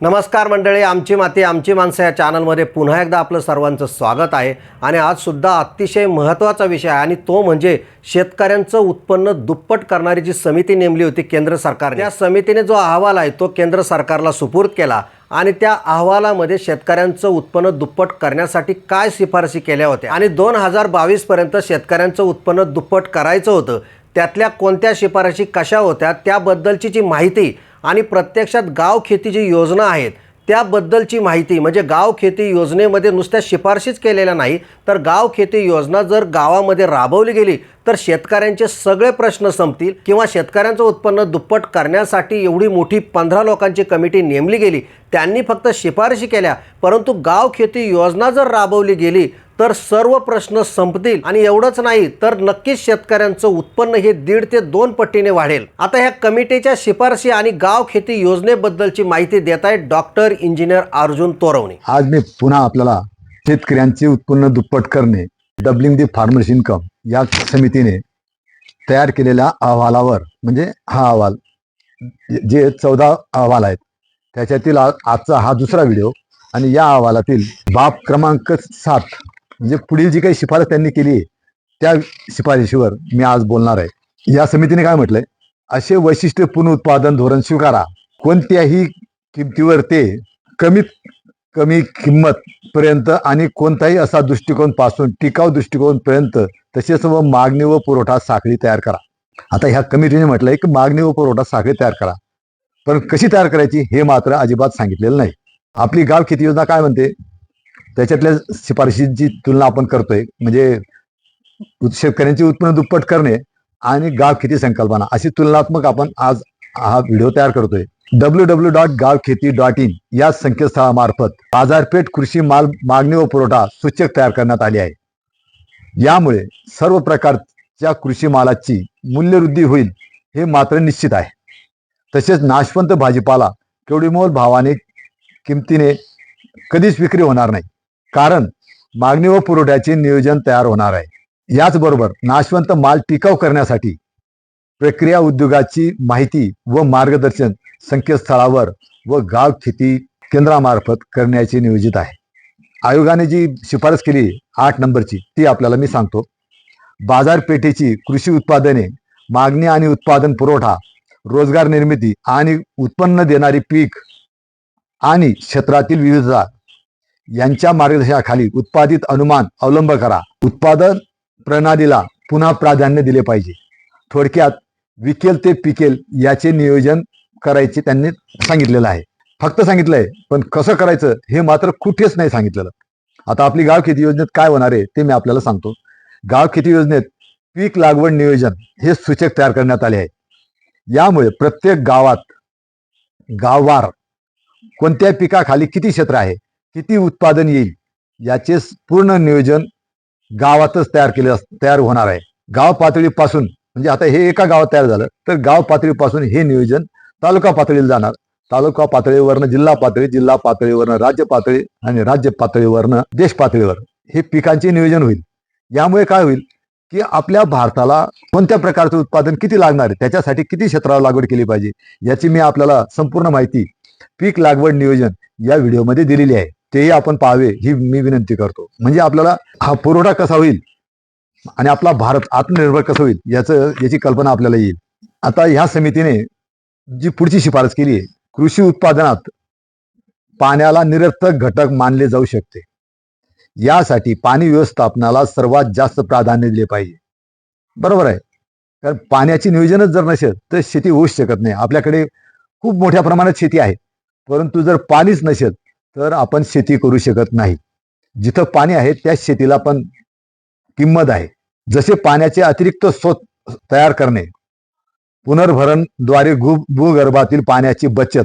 नमस्कार मंडळी आमची माती आमची माणसं या चॅनलमध्ये पुन्हा एकदा आपलं सर्वांचं स्वागत आहे. आणि आजसुद्धा अतिशय महत्त्वाचा विषय आहे आणि तो म्हणजे शेतकऱ्यांचं उत्पन्न दुप्पट करणारी जी समिती नेमली होती केंद्र सरकारने या समितीने जो अहवाल आहे तो केंद्र सरकारला सुपूर्द केला. आणि त्या अहवालामध्ये शेतकऱ्यांचं उत्पन्न दुप्पट करण्यासाठी काय शिफारसी केल्या होत्या? आणि दोन हजार बावीसपर्यंत शेतकऱ्यांचं उत्पन्न दुप्पट करायचं होतं. त्यातल्या कोणत्या शिफारशी कशा होत्या? त्याबद्दलची जी माहिती आणि प्रत्यक्षात गाव खेती जी योजना आहेत त्याबद्दलची माहिती म्हणजे गाव खेती योजनेमध्ये नुसत्या शिफारशीच केलेल्या नाही तर गाव खेती योजना जर गावामध्ये राबवली गेली तर शेतकऱ्यांचे सगळे प्रश्न संपतील किंवा शेतकऱ्यांचं उत्पन्न दुप्पट करण्यासाठी एवढी मोठी पंधरा लोकांची कमिटी नेमली गेली त्यांनी फक्त शिफारशी केल्या परंतु गाव खेती योजना जर राबवली गेली तर सर्व प्रश्न संपतील आणि एवढंच नाही तर नक्कीच शेतकऱ्यांचं उत्पन्न हे दीड ते दोन पटीने वाढेल. आता ह्या कमिटीच्या शिफारशी आणि गाव खेती योजनेबद्दलची माहिती देत आहेत डॉक्टर इंजिनियर अर्जुन तोरवणे. आज मी पुन्हा आपल्याला शेतकऱ्यांचे उत्पन्न दुप्पट करणे डबलिंग दी फार्मर्स इन्कम या समितीने तयार केलेल्या अहवालावर म्हणजे हा अहवाल जे चौदा अहवाल आहेत त्याच्यातील आजचा हा दुसरा व्हिडिओ आणि या अहवालातील बाब क्रमांक सात म्हणजे पुढील जी काही शिफारस त्यांनी केली त्या शिफारशीवर मी आज बोलणार आहे. या समितीने काय म्हटलंय? असे वैशिष्ट्यपूर्ण उत्पादन धोरण स्वीकारा. कोणत्याही किमतीवर ते कमीत कमी किंमत पर्यंत आणि कोणताही असा दृष्टिकोनपासून टिकाऊ दृष्टिकोन पर्यंत तसेच व मागणी व पुरवठा साखळी तयार करा. आता ह्या कमिटीने म्हटलंय की मागणी व पुरवठा साखळी तयार करा. पण कशी तयार करायची हे मात्र अजिबात सांगितलेलं नाही. आपली गाव खेती योजना काय म्हणते? त्याच्यातल्या शिफारशींची तुलना आपण करतोय. म्हणजे शेतकऱ्यांचे उत्पन्न दुप्पट करणे आणि गाव खेती संकल्पना अशी तुलनात्मक आपण आज हा व्हिडिओ तयार करतोय. डब्ल्यू डब्ल्यू डॉट गाव खेती डॉट इन या संकेतस्थळामार्फत बाजारपेठ कृषी माल मागणी व पुरवठा सूचक तयार करण्यात आली आहे. यामुळे सर्व प्रकारच्या कृषी मालाची मूल्यवृद्धी होईल हे मात्र निश्चित आहे. तसेच नाशवंत भाजीपाला केवढीमोल भावाने किमतीने कधीच विक्री होणार नाही. कारण मागणी व पुरवठ्याचे नियोजन तयार होणार आहे. याचबरोबर नाशवंत माल टिकाऊ करण्यासाठी प्रक्रिया उद्योगाची माहिती व मार्गदर्शन संकेतस्थळावर व गाव खेती केंद्रामार्फत करण्याचे नियोजित आहे. आयोगाने जी शिफारस केली आठ नंबरची ती आपल्याला मी सांगतो. बाजारपेठेची कृषी उत्पादने मागणी आणि उत्पादन पुरवठा रोजगार निर्मिती आणि उत्पन्न देणारी पीक आणि क्षेत्रातील विविधता यांच्या मार्गदर्शनाखाली उत्पादित अनुमान अवलंब करा. उत्पादन प्रणालीला पुन्हा प्राधान्य दिले पाहिजे. थोडक्यात विकेल ते पिकेल याचे नियोजन करायचे त्यांनी सांगितलेलं आहे. फक्त सांगितलंय पण कसं करायचं हे मात्र कुठेच नाही सांगितलेलं. आता आपली गाव खेती योजनेत काय होणार आहे ते मी आपल्याला सांगतो. गाव खेती योजनेत पीक लागवड नियोजन हे सूचक तयार करण्यात आले आहे. यामुळे प्रत्येक गावात गाववार कोणत्या पिकाखाली किती क्षेत्र आहे किती उत्पादन येईल याचे पूर्ण नियोजन गावातच तयार केले तयार होणार आहे. गाव पातळीपासून म्हणजे आता हे एका गावात तयार झालं तर गाव पातळीपासून हे नियोजन तालुका पातळीला जाणार. तालुका पातळीवरनं जिल्हा पातळी जिल्हा पातळीवरनं राज्य पातळी आणि राज्य पातळीवरनं देश पातळीवर हे पिकांचे नियोजन होईल. यामुळे काय होईल की आपल्या भारताला कोणत्या प्रकारचं उत्पादन किती लागणार आहे त्याच्यासाठी किती क्षेत्रावर लागवड केली पाहिजे याची मी आपल्याला संपूर्ण माहिती पीक लागवड नियोजन या व्हिडिओमध्ये दिलेली आहे. तेही आपण पाहावे ही मी विनंती करतो. म्हणजे आपल्याला हा पुरवठा कसा होईल आणि आपला भारत आत्मनिर्भर कसं होईल याचं याची कल्पना आपल्याला येईल. आता ह्या समितीने जी पुढची शिफारस केली आहे कृषी उत्पादनात पाण्याला निरर्थक घटक मानले जाऊ शकते. यासाठी पाणी व्यवस्थापनाला सर्वात जास्त प्राधान्य दिले पाहिजे. बरोबर आहे. कारण पाण्याची नियोजनच जर नसेल तर शेती होऊच शकत नाही. आपल्याकडे खूप मोठ्या प्रमाणात शेती आहे. परंतु जर पाणीच नसेल तर आपण शेती करू शकत नाही. जिथं पाणी आहे त्या शेतीला पण किंमत आहे. जसे पाण्याचे अतिरिक्त स्रोत तयार करणे पुनर्भरणद्वारे भू भूगर्भातील पाण्याची बचत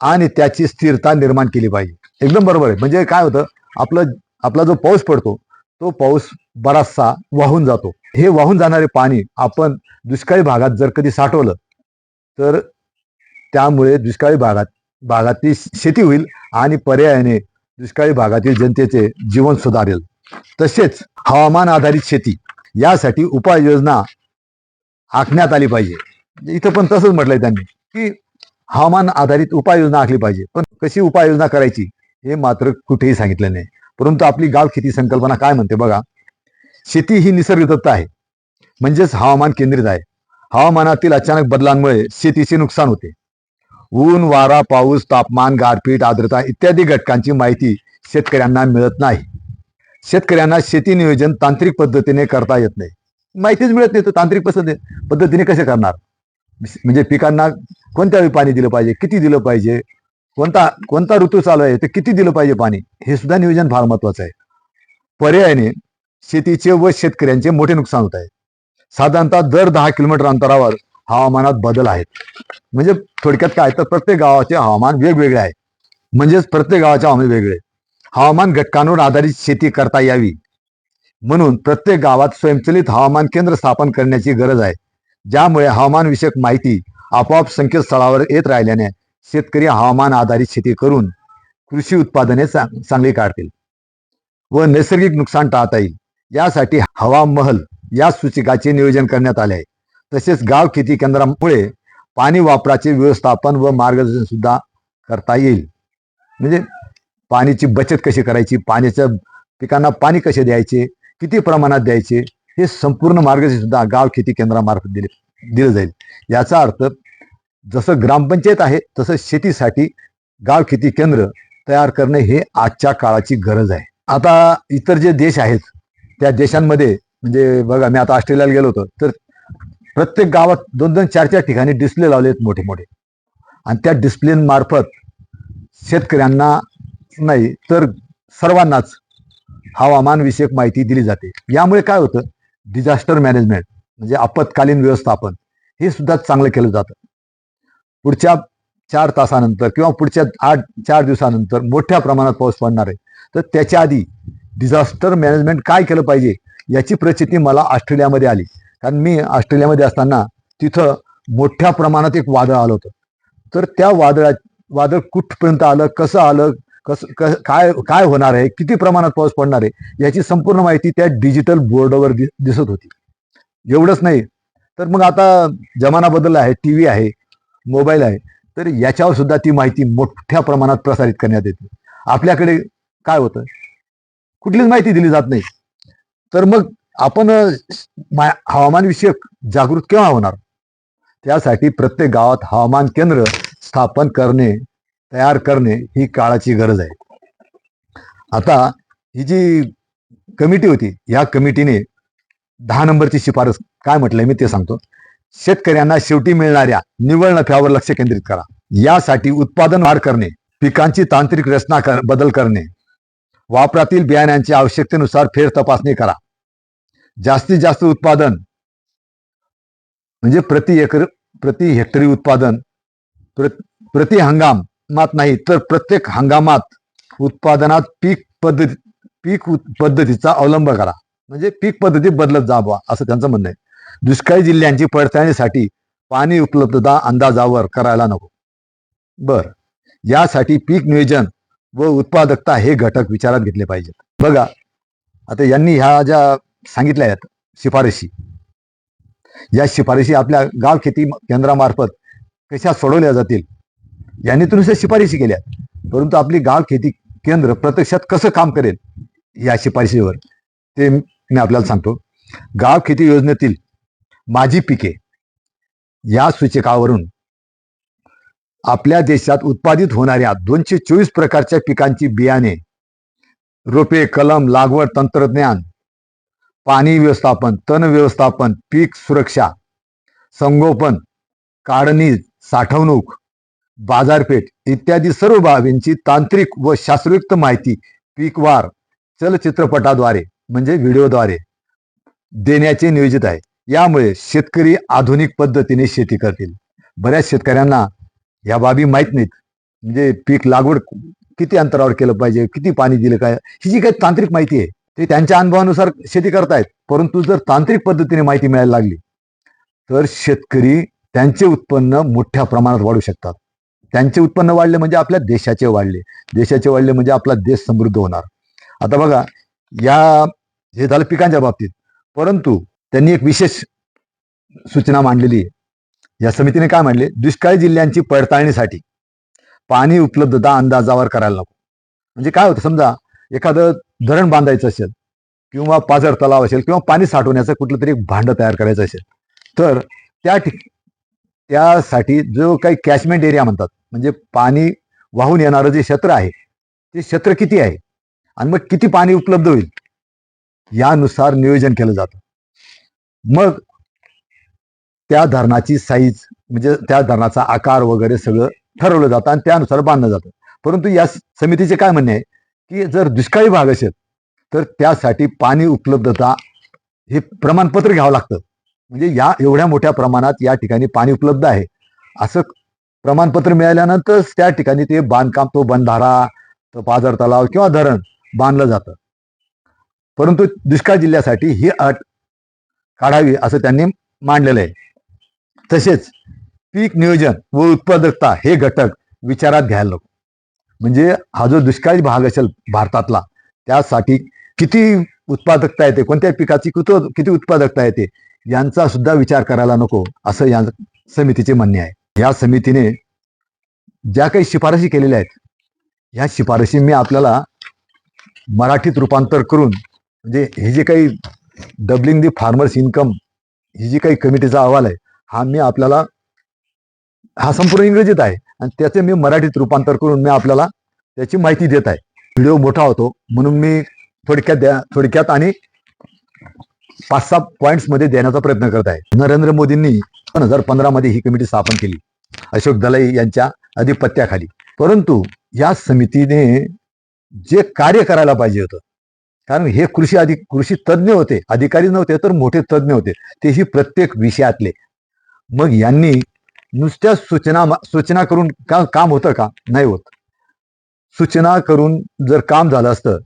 आणि त्याची स्थिरता निर्माण केली पाहिजे. एकदम बरोबर आहे. म्हणजे काय होतं आपलं आपला जो पाऊस पडतो तो पाऊस बराचसा वाहून जातो. हे वाहून जाणारे पाणी आपण दुष्काळी भागात जर कधी साठवलं तर त्यामुळे दुष्काळी भागात भागातली शेती होईल आणि पर्यायाने दुष्काळी भागातील जनतेचे जीवन सुधारेल. तसेच हवामान आधारित शेती यासाठी उपाययोजना आखण्यात आली पाहिजे. इथं पण तसंच म्हटलंय त्यांनी की हवामान आधारित उपाययोजना आखली पाहिजे. पण कशी उपाययोजना करायची हे मात्र कुठेही सांगितलं नाही. परंतु आपली गाव शेती संकल्पना काय म्हणते बघा शेती ही निसर्गदत्त आहे. म्हणजेच हवामान केंद्रित आहे. हवामानातील अचानक बदलांमुळे शेतीचे नुकसान होते. ऊन वारा पाऊस तापमान गारपीट आर्द्रता इत्यादी घटकांची माहिती शेतकऱ्यांना मिळत नाही. शेतकऱ्यांना शेती नियोजन तांत्रिक पद्धतीने करता येत नाही. माहितीच मिळत नाही तर तांत्रिक पद्धती पद्धतीने कसे करणार? म्हणजे पिकांना कोणत्या वेळी पाणी दिलं पाहिजे? किती दिलं पाहिजे? कोणता कोणता ऋतू चालू आहे? तर किती दिलं पाहिजे पाणी? हे सुद्धा नियोजन फार महत्वाचं आहे. पर्यायाने शेतीचे व शेतकऱ्यांचे मोठे नुकसान होत आहे. साधारणतः दर दहा किलोमीटर अंतरावर हवामानात बदल आहेत. म्हणजे थोडक्यात काय तर प्रत्येक गावाचे हवामान वेगवेगळे आहे. म्हणजेच प्रत्येक गावाचे हवामान वेगळे. हवामान घटकांवर आधारित शेती करता यावी. म्हणून प्रत्येक गावात स्वयंचलित हवामान केंद्र स्थापन करण्याची गरज आहे. ज्यामुळे हवामानविषयक माहिती आपोआप संकेतस्थळावर येत राहिल्याने शेतकरी हवामान आधारित शेती करून कृषी उत्पादने चांगली काढतील व नैसर्गिक नुकसान टाळता येईल. यासाठी हवा महल या सूचिकाचे नियोजन करण्यात आले आहे. तसेच गाव खेती केंद्रामुळे पाणी वापराचे व्यवस्थापन व मार्गदर्शन सुद्धा करता येईल. म्हणजे पाण्याची बचत कशी करायची? पाण्याच्या पिकांना पाणी कसे द्यायचे? किती प्रमाणात द्यायचे? हे संपूर्ण मार्गदर्शन सुद्धा गाव खेती केंद्रामार्फत दिले दिलं जाईल. याचा अर्थ जसं ग्रामपंचायत आहे तसं शेतीसाठी गाव खेती केंद्र तयार करणे हे आजच्या काळाची गरज आहे. आता इतर जे देश आहेत त्या देशांमध्ये म्हणजे बघा मी आता ऑस्ट्रेलियाला गेलो होतो तर प्रत्येक गावात दोन दोन चार चार ठिकाणी डिस्प्ले लावले आहेत मोठे मोठे आणि त्या डिस्प्लेमार्फत शेतकऱ्यांना नाही तर सर्वांनाच हवामानविषयक माहिती दिली जाते. यामुळे काय होतं? डिझास्टर मॅनेजमेंट म्हणजे आपत्कालीन व्यवस्थापन हे सुद्धा चांगलं केलं जातं. पुढच्या चार तासानंतर किंवा पुढच्या आठ चार दिवसानंतर मोठ्या प्रमाणात पाऊस पडणार आहे. तर त्याच्या आधी डिझास्टर मॅनेजमेंट काय केलं पाहिजे याची प्रचिती मला ऑस्ट्रेलियामध्ये आली. कारण मी ऑस्ट्रेलियामध्ये असताना तिथं मोठ्या प्रमाणात एक वादळ आलं होतं. तर त्या वादळा वादळ कुठपर्यंत आलं कसं आलं कसं काय काय होणार आहे किती प्रमाणात पाऊस पडणार आहे याची संपूर्ण माहिती त्या डिजिटल बोर्डवर दिसत होती. एवढंच नाही. तर मग आता जमाना बदलला आहे टी व्ही आहे मोबाईल आहे तर याच्यावर सुद्धा ती माहिती मोठ्या प्रमाणात प्रसारित करण्यात येते. आपल्याकडे काय होतं? कुठलीच माहिती दिली जात नाही. तर मग आपण हवामानविषयक जागृत केव्हा होणार? त्यासाठी प्रत्येक गावात हवामान केंद्र स्थापन करणे तयार करणे ही काळाची गरज आहे. आता ही जी कमिटी होती या कमिटीने दहा नंबरची शिफारस काय म्हटलंय मी ते सांगतो. शेतकऱ्यांना शेवटी मिळणाऱ्या निव्वळ नफ्यावर लक्ष केंद्रित करा. यासाठी उत्पादन वाढ करणे पिकांची तांत्रिक रचना कर- बदल करणे वापरातील बियाण्यांची आवश्यकतेनुसार फेर तपासणी करा. जास्तीत जास्त उत्पादन म्हणजे प्रति एकर प्रति हेक्टरी उत्पादन प्र- प्रति हंगामात नाही तर प्रत्येक हंगामात उत्पादनात पीक पद्धती पीक पद्धतीचा अवलंब करा. म्हणजे पीक पद्धती बदलत जावा असं त्यांचं म्हणणं आहे. दुष्काळी जिल्ह्यांची पडताळणीसाठी पाणी उपलब्धता अंदाजावर करायला नको. बर. यासाठी पीक नियोजन व उत्पादकता हे घटक विचारात घेतले पाहिजेत. बघा आता यांनी ह्या ज्या सांगितल्या आहेत शिफारशी. या शिफारशी आपल्या गाव खेती केंद्रामार्फत कशा सोडवल्या जातील यांनी तर नुसत्या शिफारशी केल्या परंतु आपली गाव खेती केंद्र प्रत्यक्षात कसं काम करेल या शिफारशीवर ते मी आपल्याला सांगतो. गाव खेती योजनेतील माझी पिके या सूचकावरून आपल्या देशात उत्पादित होणाऱ्या दोनशे चोवीस प्रकारच्या पिकांची बियाणे रोपे कलम लागवड तंत्रज्ञान पाणी व्यवस्थापन तण व्यवस्थापन पीक सुरक्षा संगोपन काढणी साठवणूक बाजारपेठ इत्यादी सर्व बाबींची तांत्रिक व शास्त्रयुक्त माहिती पीकवार चलचित्रपटाद्वारे म्हणजे व्हिडिओद्वारे देण्याचे नियोजित आहे. यामुळे शेतकरी आधुनिक पद्धतीने शेती करतील. बऱ्याच शेतकऱ्यांना या बाबी माहीत नाहीत. म्हणजे पीक लागवड किती अंतरावर केलं पाहिजे किती पाणी दिलं काय ही जी काही तांत्रिक माहिती आहे. ते त्यांच्या अनुभवानुसार शेती करतायत. परंतु जर तांत्रिक पद्धतीने माहिती मिळायला लागली तर शेतकरी त्यांचे उत्पन्न मोठ्या प्रमाणात वाढू शकतात. त्यांचे उत्पन्न वाढले म्हणजे आपल्या देशाचे वाढले. देशाचे वाढले म्हणजे आपला देश समृद्ध होणार. आता बघा या हे झालं पिकांच्या बाबतीत. परंतु त्यांनी एक विशेष सूचना मांडलेली आहे. या समितीने काय मांडले? दुष्काळी जिल्ह्यांची पडताळणीसाठी पाणी उपलब्धता अंदाजावर करायला नको. म्हणजे काय होतं समजा एखादं धरण बांधायचं असेल किंवा पाझर तलाव असेल किंवा पाणी साठवण्याचं कुठलं तरी भांडं तयार करायचं असेल तर त्या ठिक त्यासाठी जो काही कॅचमेंट एरिया म्हणतात म्हणजे पाणी वाहून येणारं जे क्षेत्र आहे ते क्षेत्र किती आहे? आणि मग किती पाणी उपलब्ध होईल? यानुसार नियोजन केलं जातं. मग त्या धरणाची साईज म्हणजे त्या धरणाचा आकार वगैरे सगळं ठरवलं जातं आणि त्यानुसार बांधलं जातं. परंतु या समितीचे काय म्हणणे आहे? की जर दुष्काळी भाग असेल तर त्यासाठी पाणी उपलब्धता हे प्रमाणपत्र घ्यावं लागतं. म्हणजे या एवढ्या मोठ्या प्रमाणात या ठिकाणी पाणी उपलब्ध आहे. असं प्रमाणपत्र मिळाल्यानंतरच त्या ठिकाणी ते बांधकाम तो बंधारा तो पाझर तलाव किंवा धरण बांधलं जातं. परंतु दुष्काळ जिल्ह्यासाठी ही अट काढावी असं त्यांनी मांडलेलं आहे. तसेच पीक नियोजन व उत्पादकता हे घटक विचारात घ्यायला नको. म्हणजे हा जो दुष्काळी भाग असेल भारतातला त्यासाठी किती उत्पादकता येते कोणत्या पिकाची कुठं किती उत्पादकता येते यांचा सुद्धा विचार करायला नको असं या समितीचे म्हणणे आहे. या समितीने ज्या काही शिफारशी केलेल्या आहेत ह्या शिफारशी मी आपल्याला मराठीत रूपांतर करून म्हणजे हे जे काही डबलिंग दी फार्मर्स इन्कम ही जी काही कमिटीचा अहवाल आहे हा मी आपल्याला हा संपूर्ण इंग्रजीत आहे. आणि त्याचे मी मराठीत रूपांतर करून मी आपल्याला त्याची माहिती देत आहे. व्हिडिओ मोठा होतो. म्हणून मी थोडक्यात द्या थोडक्यात आणि पाच सहा पॉईंट्समध्ये देण्याचा प्रयत्न करत आहे. नरेंद्र मोदींनी दोन हजार पंधरा मध्ये ही कमिटी स्थापन केली. अशोक दलाई यांच्या अधिपत्याखाली. परंतु या समितीने जे कार्य करायला पाहिजे होतं कारण हे कृषी अधिक कृषी तज्ज्ञ होते अधिकारी नव्हते तर मोठे तज्ज्ञ होते. तेही प्रत्येक विषयातले. मग यांनी नुसत्या सूचना सूचना करून का काम होतं का? नाही होत. सूचना करून जर काम झालं असतं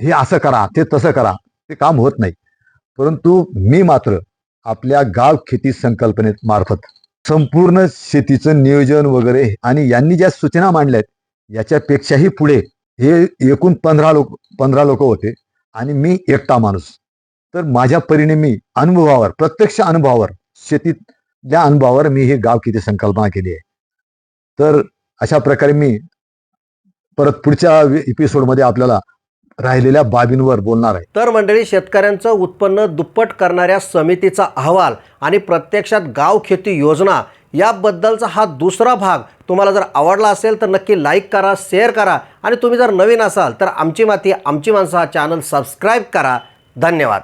हे असं करा ते तसं करा ते काम होत नाही. परंतु मी मात्र आपल्या गाव खेती संकल्पनेत मार्फत संपूर्ण शेतीचं नियोजन वगैरे आणि यांनी ज्या सूचना मांडल्यात याच्यापेक्षाही पुढे हे एकूण पंधरा लोक पंधरा लोक होते आणि मी एकटा माणूस. तर माझ्या परीने मी अनुभवावर प्रत्यक्ष अनुभवावर शेतीत त्या अनुभवावर मी ही गाव किती संकल्पना केली आहे. तर अशा प्रकारे मी परत पुढच्या एपिसोडमध्ये आपल्याला राहिलेल्या बाबींवर बोलणार आहे. तर मंडळी शेतकऱ्यांचं उत्पन्न दुप्पट करणाऱ्या समितीचा अहवाल आणि प्रत्यक्षात गाव खेती योजना याबद्दलचा हा दुसरा भाग तुम्हाला जर आवडला असेल तर नक्की लाईक करा शेअर करा आणि तुम्ही जर नवीन असाल तर आमची माती आमची माणसं हा चॅनल सबस्क्राईब करा. धन्यवाद.